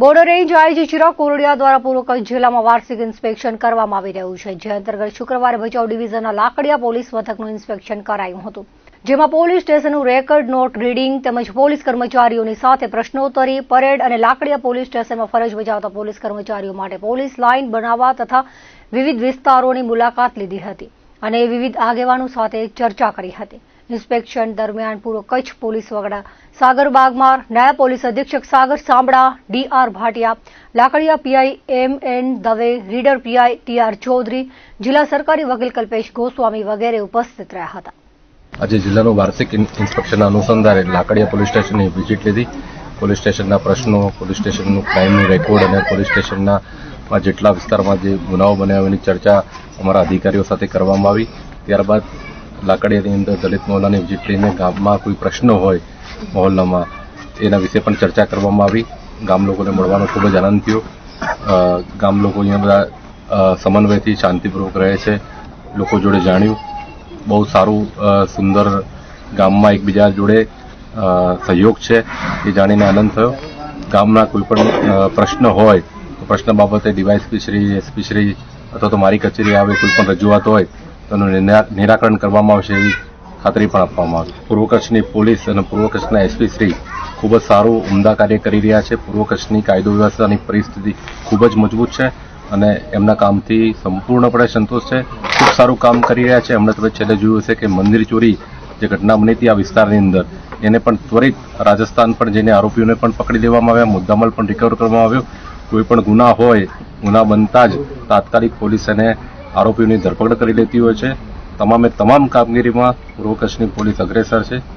Border range IG Chirag Kordia દ્વારા પૂર્વ જિલ્લામાં વાર્ષિક ઇન્સ્પેક્શન કરવામાં આવી રહ્યું છે, જે અંતર્ગત શુક્રવારે ભચાઉ ડિવિઝનના લાકડિયા પોલીસ મથકનું ઇન્સ્પેક્શન કરાયું હતું, જેમાં પોલીસ સ્ટેશનનું રેકર્ડ, નોટ, રીડિંગ તેમજ પોલીસ કર્મચારીઓની સાથે પ્રશ્નોત્તરી, પરેડ અને લાકડિયા પોલીસ સ્ટેશનમાં ફરજ બજાવતા પોલીસ કર્મચારીઓ માટે પોલીસ લાઇન બનાવવા તથા વિવિધ વિસ્તારોની મુલાકાત લીધી હતી અને વિવિધ આગેવાનો સાથે ચર્ચા કરી હતી. ઇન્સ્પેક્શન દરમિયાન પૂર્વ કચ્છ પોલીસ વગડા. સાગર બાગમાર, નાયબ પોલીસ અધિક્ષક Sagar Sambda DR Bhatia, Lakadiya PI M N Dave, reader PI TR Chaudhary, જિલ્લા સરકારી વકીલ કલ્પેશ ગોસ્વામી વગેરે ઉપસ્થિત રહ્યા હતા. આજે જિલ્લાનું વાર્ષિક ઇન્સ્પેક્શન અનુસંધાને લાકડીયા પોલીસ સ્ટેશનની વિઝિટ લીધી. પોલીસ સ્ટેશનના પ્રશ્નો, પોલીસ સ્ટેશનનું ક્રાઇમનું રેકોર્ડ અને પોલીસ સ્ટેશનના જેટલા વિસ્તારમાં જે ગુનાઓ બન્યા એની ચર્ચા અમારા અધિકારીઓ સાથે કરવામાં આવી. ત્યારબાદ લાકડિયાની અંદર દલિત મહોલ્લાની વિઝિટ લઈને ગામમાં કોઈ પ્રશ્નો હોય મહોલ્લામાં, એના વિશે પણ ચર્ચા કરવામાં આવી. ગામ લોકોને મળવાનો ખૂબ જ આનંદ થયો. ગામ લોકો અહીંયા બધા સમન્વયથી શાંતિપૂર્વક રહે છે. લોકો જોડે જાણ્યું. બહુ સારું સુંદર ગામમાં એકબીજા જોડે સહયોગ છે એ જાણીને આનંદ થયો. ગામના કોઈ પણ પ્રશ્ન હોય, તો પ્રશ્ન બાબતે ડીવાયસપી શ્રી, એસપી શ્રી અથવા તો મારી કચેરી આવે કોઈ પણ રજૂઆત હોય તો એનું નિરા- નિરાકરણ કરવામાં આવશે એવી ખાતરી પણ આપવામાં આવી. પૂર્વ કચ્છની પોલીસ અને પૂર્વ કચ્છના એસપી શ્રી ખૂબ જ સારું ઉમદા કાર્ય કરી રહ્યા છે. પૂર્વ કચ્છની કાયદો વ્યવસ્થાની પરિસ્થિતિ ખૂબ જ મજબૂત છે અને એમના કામથી સંપૂર્ણપણે સંતોષ છે. ખૂબ સારું કામ કરી રહ્યા છે. હમણાં તમે છેલ્લે જોયું હશે કે મંદિર ચોરી જે ઘટના બની હતી આ વિસ્તારની અંદર, એને પણ ત્વરિત રાજસ્થાન પણ જઈને આરોપીઓને પણ પકડી લેવામાં આવ્યા, મુદ્દામાલ પણ રિકવર કરવામાં આવ્યો. કોઈ પણ ગુના હોય, ગુના બનતા જ તાત્કાલિક પોલીસ એને આરોપીઓની ધરપકડ કરી લેતી હોય છે. તમામે તમામ કામગીરીમાં પૂર્વ કચ્છની પોલીસ અગ્રેસર છે.